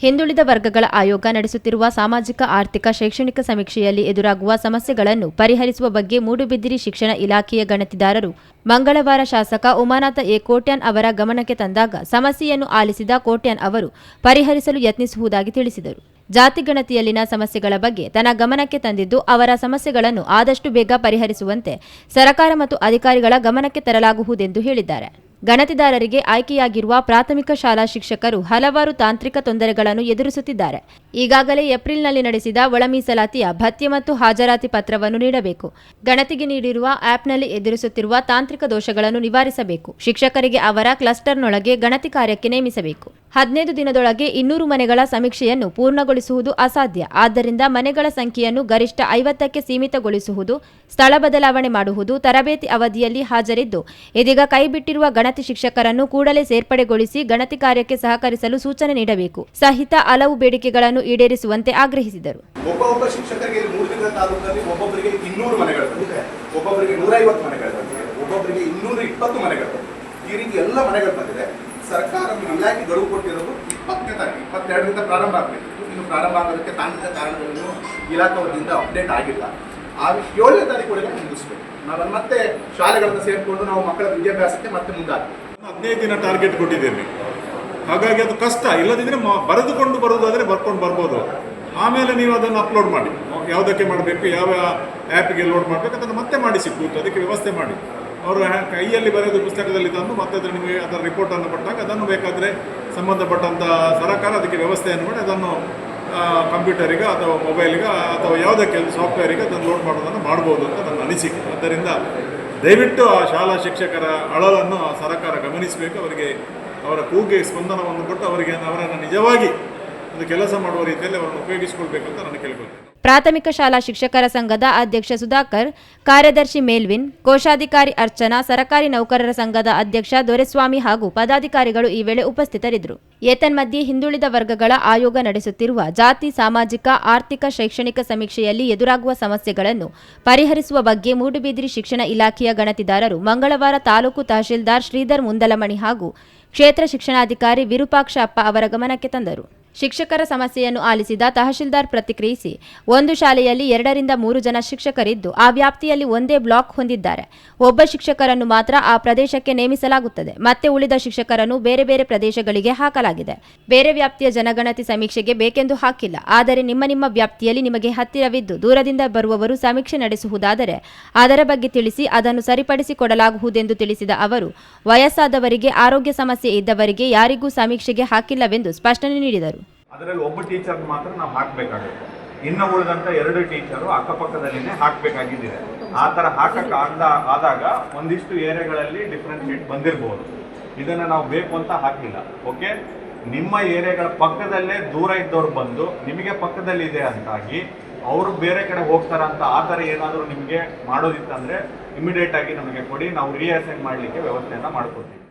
ಹಿಂದುಳಿದ ವರ್ಗಗಳ ಆಯೋಗ ನಡೆಸುತ್ತಿರುವ ಸಾಮಾಜಿಕ, ಆರ್ಥಿಕ, ಶೈಕ್ಷಣಿಕ ಸಮೀಕ್ಷೆಯಲ್ಲಿ ಎದುರಾಗುವ ಸಮಸ್ಯೆಗಳನ್ನು ಪರಿಹರಿಸುವ ಬಗ್ಗೆ ಮೂಡುಬಿದಿರಿ ಶಿಕ್ಷಣ ಇಲಾಖೆಯ ಗಣತಿದಾರರು. ಮಂಗಳವಾರ ಶಾಸಕ ಉಮಾನಾಥ ಎ. ಕೋಟ್ಯಾನ್ ಅವರ ಗಮನಕ್ಕೆ ತಂದಾಗ ಸಮಸ್ಯೆಯನ್ನು ಆಲಿಸಿದ ಕೋಟ್ಯಾನ್ ಅವರು ಪರಿಹರಿಸಲು ಯತ್ನಿಸುವುದಾಗಿ ತಿಳಿಸಿದರು. ಜಾತಿ ಗಣತಿಯಲ್ಲಿನ ಸಮಸ್ಯೆಗಳ ಬಗ್ಗೆ ತನ್ನ ಗಮನಕ್ಕೆ ತಂದಿದ್ದು ಅವರ ಸಮಸ್ಯೆಗಳನ್ನು ಆದಷ್ಟು ಬೇಗ ಪರಿಹರಿಸುವಂತೆ ಸರಕಾರ ಮತ್ತು ಅಧಿಕಾರಿಗಳ ಗಮನಕ್ಕೆ ತರಲಾಗುವುದೆಂದು ಹೇಳಿದ್ದಾರೆ. ಗಣತಿದಾರರಿಗೆ ಆಯ್ಕೆಯಾಗಿರುವ ಪ್ರಾಥಮಿಕ ಶಾಲಾ ಶಿಕ್ಷಕರು ಹಲವಾರು ತಾಂತ್ರಿಕ ತೊಂದರೆಗಳನ್ನು ಎದುರಿಸುತ್ತಿದ್ದಾರೆ. ಈಗಾಗಲೇ ಏಪ್ರಿಲ್ನಲ್ಲಿ ನಡೆಸಿದ ಒಳ ಮೀಸಲಾತಿಯ ಭತ್ಯೆ ಮತ್ತು ಹಾಜರಾತಿ ಪತ್ರವನ್ನು ನೀಡಬೇಕು. ಗಣತಿಗೆ ನೀಡಿರುವ ಆಪ್ನಲ್ಲಿ ಎದುರಿಸುತ್ತಿರುವ ತಾಂತ್ರಿಕ ದೋಷಗಳನ್ನು ನಿವಾರಿಸಬೇಕು. ಶಿಕ್ಷಕರಿಗೆ ಅವರ ಕ್ಲಸ್ಟರ್ನೊಳಗೆ ಗಣತಿ ಕಾರ್ಯಕ್ಕೆ ನೇಮಿಸಬೇಕು. ಹದಿನೈದು ದಿನದೊಳಗೆ ಇನ್ನೂರು ಮನೆಗಳ ಸಮೀಕ್ಷೆಯನ್ನು ಪೂರ್ಣಗೊಳಿಸುವುದು ಅಸಾಧ್ಯ. ಆದ್ದರಿಂದ ಮನೆಗಳ ಸಂಖ್ಯೆಯನ್ನು ಗರಿಷ್ಠ ಐವತ್ತಕ್ಕೆ ಸೀಮಿತಗೊಳಿಸುವುದು, ಸ್ಥಳ ಬದಲಾವಣೆ ಮಾಡುವುದು ತರಬೇತಿ ಅವಧಿಯಲ್ಲಿ ಹಾಜರಿದ್ದು, ಇದೀಗ ಕೈಬಿಟ್ಟಿರುವ ಗಣತಿ ಶಿಕ್ಷಕರನ್ನು ಕೂಡಲೇ ಸೇರ್ಪಡೆಗೊಳಿಸಿ ಗಣತಿ ಕಾರ್ಯಕ್ಕೆ ಸಹಕರಿಸಲು ಸೂಚನೆ ನೀಡಬೇಕು. ಸಹಿತ ಹಲವು ಬೇಡಿಕೆಗಳನ್ನು ಈಡೇರಿಸುವಂತೆ ಆಗ್ರಹಿಸಿದರು. ಈ ರೀತಿ ಎಲ್ಲ ಮನೆಗಳು ಬಂದಿದೆ. ಸರ್ಕಾರ ಇಲಾಖೆ ಗಡುವು ಕೊಟ್ಟಿರೋದು ಇಪ್ಪತ್ತನೇ ತಾರೀಕು, ಇಪ್ಪತ್ತೆರಡರಿಂದ ಪ್ರಾರಂಭ ಆಗಬೇಕಿತ್ತು ಇನ್ನು ಪ್ರಾರಂಭ ಆಗೋದಕ್ಕೆ ತಾಂತ್ರಿಕ ಕಾರಣಗಳನ್ನು ಇಲಾಖೆ ವತಿಯಿಂದ ಅಪ್ಡೇಟ್ ಆಗಿಲ್ಲ. ಆ ಏಳನೇ ತಾರೀಕು ಒಳಗೆ ಮುಗಿಸ್ಬೇಕು. ನಾವು ಮತ್ತೆ ಶಾಲೆಗಳನ್ನು ಸೇರಿಕೊಂಡು ನಾವು ಮಕ್ಕಳ ವಿದ್ಯಾಭ್ಯಾಸಕ್ಕೆ ಮತ್ತೆ ಮುಂದಾಗ್ತೀವಿ ಹದಿನೈದು ದಿನ ಟಾರ್ಗೆಟ್ ಕೊಟ್ಟಿದ್ದೇನೆ. ಹಾಗಾಗಿ ಅದು ಕಷ್ಟ. ಇಲ್ಲದಿದ್ದರೆ ಬರೆದುಕೊಂಡು ಬರೋದಾದರೆ ಬರ್ಕೊಂಡು ಬರ್ಬೋದು. ಆಮೇಲೆ ನೀವು ಅದನ್ನು ಅಪ್ಲೋಡ್ ಮಾಡಿ. ಯಾವುದಕ್ಕೆ ಮಾಡಬೇಕು, ಯಾವ ಆ್ಯಪ್ಗೆ ಲೋಡ್ ಮಾಡಬೇಕು, ಅದನ್ನು ಮತ್ತೆ ಮಾಡಿಸಿ ಕೂತು. ಅದಕ್ಕೆ ವ್ಯವಸ್ಥೆ ಮಾಡಿ. ಅವರು ಕೈಯಲ್ಲಿ ಬರೆದು ಪುಸ್ತಕದಲ್ಲಿ ತಂದು ಮತ್ತೆ ಅದನ್ನು ನಿಮಗೆ ಅದರ ರಿಪೋರ್ಟನ್ನು ಕೊಟ್ಟಾಗ ಅದನ್ನು ಬೇಕಾದರೆ ಸಂಬಂಧಪಟ್ಟಂಥ ಸರಕಾರ ಅದಕ್ಕೆ ವ್ಯವಸ್ಥೆಯನ್ನು ಮಾಡಿ ಅದನ್ನು ಕಂಪ್ಯೂಟರಿಗೆ ಅಥವಾ ಮೊಬೈಲಿಗೆ ಅಥವಾ ಯಾವುದಕ್ಕೆ ಸಾಫ್ಟ್ವೇರಿಗೆ ಅದನ್ನು ಲೋಡ್ ಮಾಡೋದನ್ನು ಮಾಡ್ಬೋದು ಅಂತ ನನ್ನ ಅನಿಸಿಕೆ. ಆದ್ದರಿಂದ ದಯವಿಟ್ಟು ಆ ಶಾಲಾ ಶಿಕ್ಷಕರ ಅಳಲನ್ನು ಸರ್ಕಾರ ಗಮನಿಸಬೇಕು. ಅವರಿಗೆ ಅವರ ಕೂಗಿಗೆ ಸ್ಪಂದನವನ್ನು ಕೊಟ್ಟು ಅವರಿಗೆ ಅವರನ್ನು ನಿಜವಾಗಿ ಒಂದು ಕೆಲಸ ಮಾಡುವ ರೀತಿಯಲ್ಲಿ ಅವರನ್ನು ಉಪಯೋಗಿಸಿಕೊಳ್ಬೇಕು ಅಂತ ನಾನು ಕೇಳ್ಕೊಳ್ತೇನೆ. ಪ್ರಾಥಮಿಕ ಶಾಲಾ ಶಿಕ್ಷಕರ ಸಂಘದ ಅಧ್ಯಕ್ಷ ಸುಧಾಕರ್, ಕಾರ್ಯದರ್ಶಿ ಮೇಲ್ವಿನ್, ಕೋಶಾಧಿಕಾರಿ ಅರ್ಚನಾ, ಸರಕಾರಿ ನೌಕರರ ಸಂಘದ ಅಧ್ಯಕ್ಷ ದೊರೆಸ್ವಾಮಿ ಹಾಗೂ ಪದಾಧಿಕಾರಿಗಳು ಈ ವೇಳೆ ಉಪಸ್ಥಿತರಿದ್ದರು. ಏತನ್ಮಧ್ಯೆ ಹಿಂದುಳಿದ ವರ್ಗಗಳ ಆಯೋಗ ನಡೆಸುತ್ತಿರುವ ಜಾತಿ, ಸಾಮಾಜಿಕ, ಆರ್ಥಿಕ, ಶೈಕ್ಷಣಿಕ ಸಮೀಕ್ಷೆಯಲ್ಲಿ ಎದುರಾಗುವ ಸಮಸ್ಯೆಗಳನ್ನು ಪರಿಹರಿಸುವ ಬಗ್ಗೆ ಮೂಡುಬಿದಿರಿ ಶಿಕ್ಷಣ ಇಲಾಖೆಯ ಗಣತಿದಾರರು ಮಂಗಳವಾರ ತಾಲೂಕು ತಹಶೀಲ್ದಾರ್ ಶ್ರೀಧರ್ ಮುಂದಲಮಣಿ ಹಾಗೂ ಕ್ಷೇತ್ರ ಶಿಕ್ಷಣಾಧಿಕಾರಿ ವಿರೂಪಾಕ್ಷಪ್ಪ ಅವರ ಗಮನಕ್ಕೆ ತಂದರು. ಶಿಕ್ಷಕರ ಸಮಸ್ಯೆಯನ್ನು ಆಲಿಸಿದ ತಹಶೀಲ್ದಾರ್ ಪ್ರತಿಕ್ರಿಯಿಸಿ, ಒಂದು ಶಾಲೆಯಲ್ಲಿ ಎರಡರಿಂದ ಮೂರು ಜನ ಶಿಕ್ಷಕರಿದ್ದು, ಆ ವ್ಯಾಪ್ತಿಯಲ್ಲಿ ಒಂದೇ ಬ್ಲಾಕ್ ಹೊಂದಿದ್ದಾರೆ. ಒಬ್ಬ ಶಿಕ್ಷಕರನ್ನು ಮಾತ್ರ ಆ ಪ್ರದೇಶಕ್ಕೆ ನೇಮಿಸಲಾಗುತ್ತದೆ. ಮತ್ತೆ ಉಳಿದ ಶಿಕ್ಷಕರನ್ನು ಬೇರೆ ಬೇರೆ ಪ್ರದೇಶಗಳಿಗೆ ಹಾಕಲಾಗಿದೆ. ಬೇರೆ ವ್ಯಾಪ್ತಿಯ ಜನಗಣತಿ ಸಮೀಕ್ಷೆಗೆ ಬೇಕೆಂದು ಹಾಕಿಲ್ಲ. ಆದರೆ ನಿಮ್ಮ ನಿಮ್ಮ ವ್ಯಾಪ್ತಿಯಲ್ಲಿ ನಿಮಗೆ ಹತ್ತಿರವಿದ್ದು, ದೂರದಿಂದ ಬರುವವರು ಸಮೀಕ್ಷೆ ನಡೆಸುವುದಾದರೆ, ಅದರ ಬಗ್ಗೆ ತಿಳಿಸಿ ಅದನ್ನು ಸರಿಪಡಿಸಿಕೊಡಲಾಗುವುದೆಂದು ತಿಳಿಸಿದ ಅವರು, ವಯಸ್ಸಾದವರಿಗೆ, ಆರೋಗ್ಯ ಸಮಸ್ಯೆ ಇದ್ದವರಿಗೆ ಯಾರಿಗೂ ಸಮೀಕ್ಷೆಗೆ ಹಾಕಿಲ್ಲವೆಂದು ಸ್ಪಷ್ಟನೆ ನೀಡಿದರು. ಅದರಲ್ಲಿ ಒಬ್ಬ ಟೀಚರ್ ಮಾತ್ರ ನಾವು ಹಾಕಬೇಕಾಗುತ್ತೆ. ಇನ್ನು ಉಳಿದಂತ ಎರಡು ಟೀಚರು ಅಕ್ಕಪಕ್ಕದಲ್ಲಿನೇ ಹಾಕಬೇಕಾಗಿದೆ ಆ ಥರ ಹಾಕಕ್ಕೆ ಆದ ಆದಾಗ ಒಂದಿಷ್ಟು ಏರಿಯಾಗಳಲ್ಲಿ ಡಿಫ್ರೆನ್ಶಿಯೇಟ್ ಬಂದಿರಬಹುದು ಇದನ್ನು ನಾವು ಬೇಕು ಅಂತ ಹಾಕಿಲ್ಲ ಓಕೆ ನಿಮ್ಮ ಏರಿಯಾಗಳ ಪಕ್ಕದಲ್ಲೇ ದೂರ ಇದ್ದವ್ರು ಬಂದು ನಿಮಗೆ ಪಕ್ಕದಲ್ಲಿ ಇದೆ ಅಂತಾಗಿ ಅವರು ಬೇರೆ ಕಡೆ ಹೋಗ್ತಾರಂತ ಆ ಥರ ಏನಾದರೂ ನಿಮಗೆ ಮಾಡೋದಿತ್ತಂದ್ರೆ ಇಮಿಡಿಯೇಟ್ ಆಗಿ ನಮಗೆ ಕೊಡಿ, ನಾವು ರಿಅಸೈನ್ ಮಾಡಲಿಕ್ಕೆ ವ್ಯವಸ್ಥೆಯನ್ನು ಮಾಡ್ಕೊಡ್ತೀವಿ.